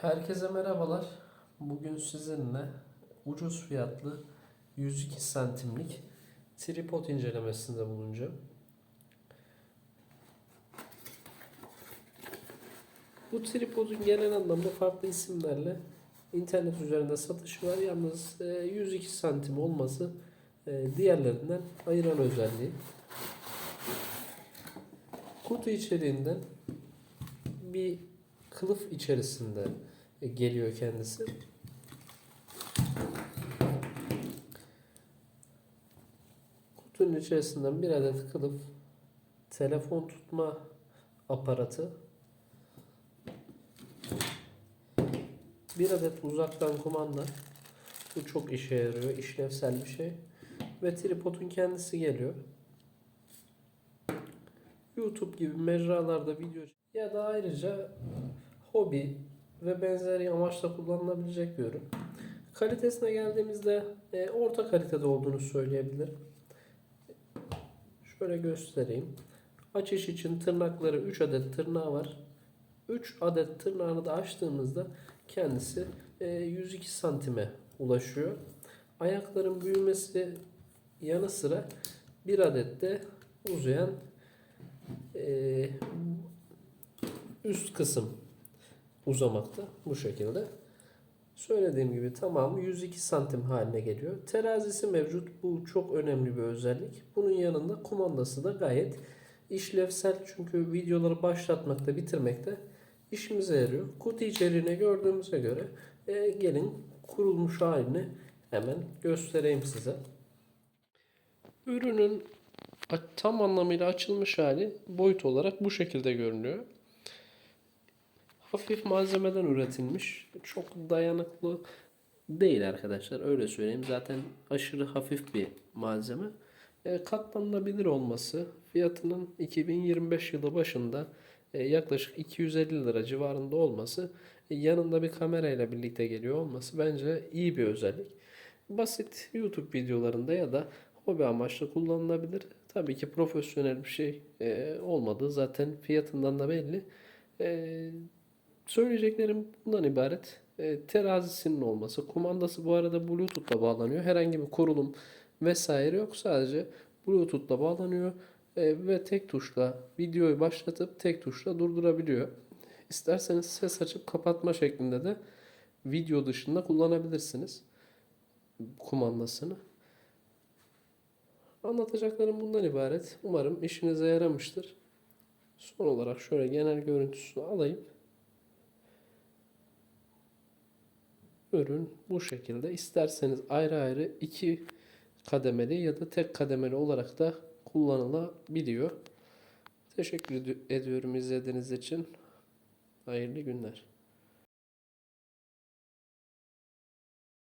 Herkese merhabalar. Bugün sizinle ucuz fiyatlı 102 santimlik tripod incelemesinde bulunacağım. Bu tripodun genel anlamda farklı isimlerle internet üzerinde satışı var. Yalnız e, 102 santim olması e, diğerlerinden ayıran özelliği. Kutu içeriğinden bir kılıf içerisinde geliyor kendisi. Kutunun içerisinden bir adet kılıf, telefon tutma aparatı, bir adet uzaktan kumanda. Bu çok işe yarıyor, işlevsel bir şey. Ve tripodun kendisi geliyor. YouTube gibi mecralarda video ya da ayrıca hobi ve benzeri amaçla kullanılabilecek bir ürün. Kalitesine geldiğimizde e, orta kalitede olduğunu söyleyebilirim. Şöyle göstereyim. Açış için tırnakları 3 adet tırnağı var. 3 adet tırnağını da açtığımızda kendisi e, 102 santime ulaşıyor. Ayakların büyümesi yanı sıra bir adet de uzayan e, üst kısım uzamakta bu şekilde. Söylediğim gibi tamamı 102 santim haline geliyor. Terazisi mevcut. Bu çok önemli bir özellik. Bunun yanında kumandası da gayet işlevsel. Çünkü videoları başlatmakta, bitirmekte işimize yarıyor. Kutu içeriğine gördüğümüze göre e, gelin kurulmuş halini hemen göstereyim size. Ürünün tam anlamıyla açılmış hali boyut olarak bu şekilde görünüyor. Hafif malzemeden üretilmiş. Çok dayanıklı değil arkadaşlar. Öyle söyleyeyim. Zaten aşırı hafif bir malzeme. E, katlanabilir olması fiyatının 2025 yılı başında e, yaklaşık 250 lira civarında olması e, yanında bir kamerayla birlikte geliyor olması bence iyi bir özellik. Basit YouTube videolarında ya da hobi amaçlı kullanılabilir. Tabii ki profesyonel bir şey e, olmadığı zaten fiyatından da belli. E, söyleyeceklerim bundan ibaret. E, terazisinin olması. Kumandası bu arada Bluetooth'la bağlanıyor. Herhangi bir kurulum vesaire yok. Sadece Bluetooth'la bağlanıyor. E, ve tek tuşla videoyu başlatıp tek tuşla durdurabiliyor. İsterseniz ses açıp kapatma şeklinde de video dışında kullanabilirsiniz kumandasını. Anlatacaklarım bundan ibaret. Umarım işinize yaramıştır. Son olarak şöyle genel görüntüsünü alayım. Ürün bu şekilde. İsterseniz ayrı ayrı iki kademeli ya da tek kademeli olarak da kullanılabiliyor. Teşekkür ediyorum izlediğiniz için. Hayırlı günler.